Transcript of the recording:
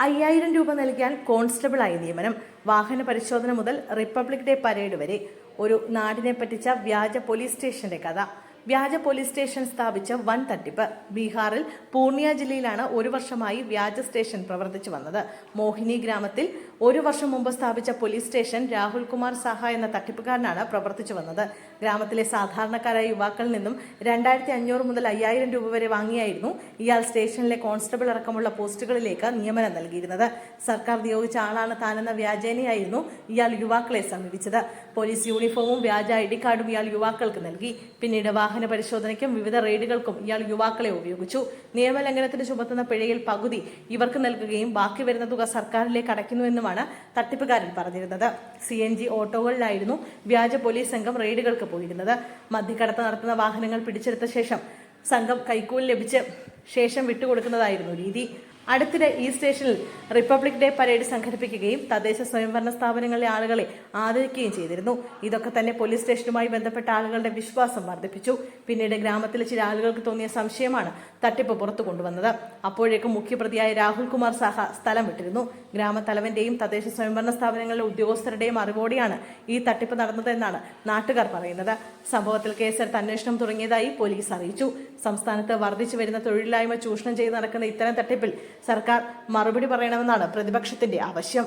അയ്യായിരം രൂപ നൽകിയാൽ കോൺസ്റ്റബിളായി നിയമനം. വാഹന പരിശോധന മുതൽ റിപ്പബ്ലിക് ഡേ പരേഡ് വരെ. ഒരു നാടിനെ പറ്റിച്ച വ്യാജ പോലീസ് സ്റ്റേഷന്റെ കഥ. വ്യാജ പോലീസ് സ്റ്റേഷൻ സ്ഥാപിച്ച വൻ തട്ടിപ്പ് ബീഹാറിൽ പൂർണിയ ജില്ലയിലാണ് ഒരു വർഷമായി വ്യാജ സ്റ്റേഷൻ പ്രവർത്തിച്ചു വന്നത്. മോഹിനി ഗ്രാമത്തിൽ ഒരു വർഷം മുമ്പ് സ്ഥാപിച്ച പോലീസ് സ്റ്റേഷൻ രാഹുൽ കുമാർ സഹ എന്ന തട്ടിപ്പുകാരനാണ് പ്രവർത്തിച്ചു വന്നത്. ഗ്രാമത്തിലെ സാധാരണക്കാരായ യുവാക്കളിൽ നിന്നും രണ്ടായിരത്തി അഞ്ഞൂറ് മുതൽ അയ്യായിരം രൂപ വരെ വാങ്ങിയായിരുന്നു ഇയാൾ സ്റ്റേഷനിലെ കോൺസ്റ്റബിൾ അടക്കമുള്ള പോസ്റ്റുകളിലേക്ക് നിയമനം നൽകിയിരുന്നത്. സർക്കാർ നിയോഗിച്ച ആളാണ് താനെന്ന വ്യാജേനയായിരുന്നു ഇയാൾ യുവാക്കളെ സമീപിച്ചത്. പോലീസ് യൂണിഫോമും വ്യാജ ഐ ഡി കാർഡും ഇയാൾ യുവാക്കൾക്ക് നൽകി. പിന്നീട് വാഹന പരിശോധനയ്ക്കും വിവിധ റെയ്ഡുകൾക്കും ഇയാൾ യുവാക്കളെ ഉപയോഗിച്ചു. നിയമലംഘനത്തിന് ചുമത്തുന്ന പിഴയിൽ പകുതി ഇവർക്ക് നൽകുകയും ബാക്കി വരുന്ന തുക സർക്കാരിലേക്ക് അടയ്ക്കുന്നുവെന്നുമാണ് തട്ടിപ്പുകാരൻ പറഞ്ഞിരുന്നത്. സി എൻ ജി ഓട്ടോകളിലായിരുന്നു വ്യാജ പോലീസ് സംഘം റെയ്ഡുകൾക്ക് പോയിരുന്നത്. മദ്യക്കടത്ത് നടത്തുന്ന വാഹനങ്ങൾ പിടിച്ചെടുത്ത ശേഷം സംഘം കൈക്കൂലി ലഭിച്ച് ശേഷം വിട്ടുകൊടുക്കുന്നതായിരുന്നു രീതി. അടുത്തിടെ ഈ സ്റ്റേഷനിൽ റിപ്പബ്ലിക് ഡേ പരേഡ് സംഘടിപ്പിക്കുകയും തദ്ദേശ സ്വയംഭരണ സ്ഥാപനങ്ങളിലെ ആളുകളെ ആദരിക്കുകയും ചെയ്തിരുന്നു. ഇതൊക്കെ തന്നെ പോലീസ് സ്റ്റേഷനുമായി ബന്ധപ്പെട്ട ആളുകളുടെ വിശ്വാസം വർദ്ധിപ്പിച്ചു. പിന്നീട് ഗ്രാമത്തിലെ ചില ആളുകൾക്ക് തോന്നിയ സംശയമാണ് തട്ടിപ്പ് പുറത്തു കൊണ്ടുവന്നത്. അപ്പോഴേക്കും മുഖ്യപ്രതിയായ രാഹുൽ കുമാർ സാഹ സ്ഥലം വിട്ടിരുന്നു. ഗ്രാമത്തലവന്റെയും തദ്ദേശ സ്വയംഭരണ സ്ഥാപനങ്ങളിലെ ഉദ്യോഗസ്ഥരുടെയും അറിവോടെയാണ് ഈ തട്ടിപ്പ് നടന്നതെന്നാണ് നാട്ടുകാർ പറയുന്നത്. സംഭവത്തിൽ കേസെടുത്ത് അന്വേഷണം തുടങ്ങിയതായി പോലീസ് അറിയിച്ചു. സംസ്ഥാനത്ത് വർദ്ധിച്ചു വരുന്ന തൊഴിലില്ലായ്മ ചൂഷണം ചെയ്ത് നടക്കുന്ന ഇത്തരം തട്ടിപ്പിൽ സർക്കാർ മറുപടി പറയണമെന്നാണ് പ്രതിപക്ഷത്തിന്റെ ആവശ്യം.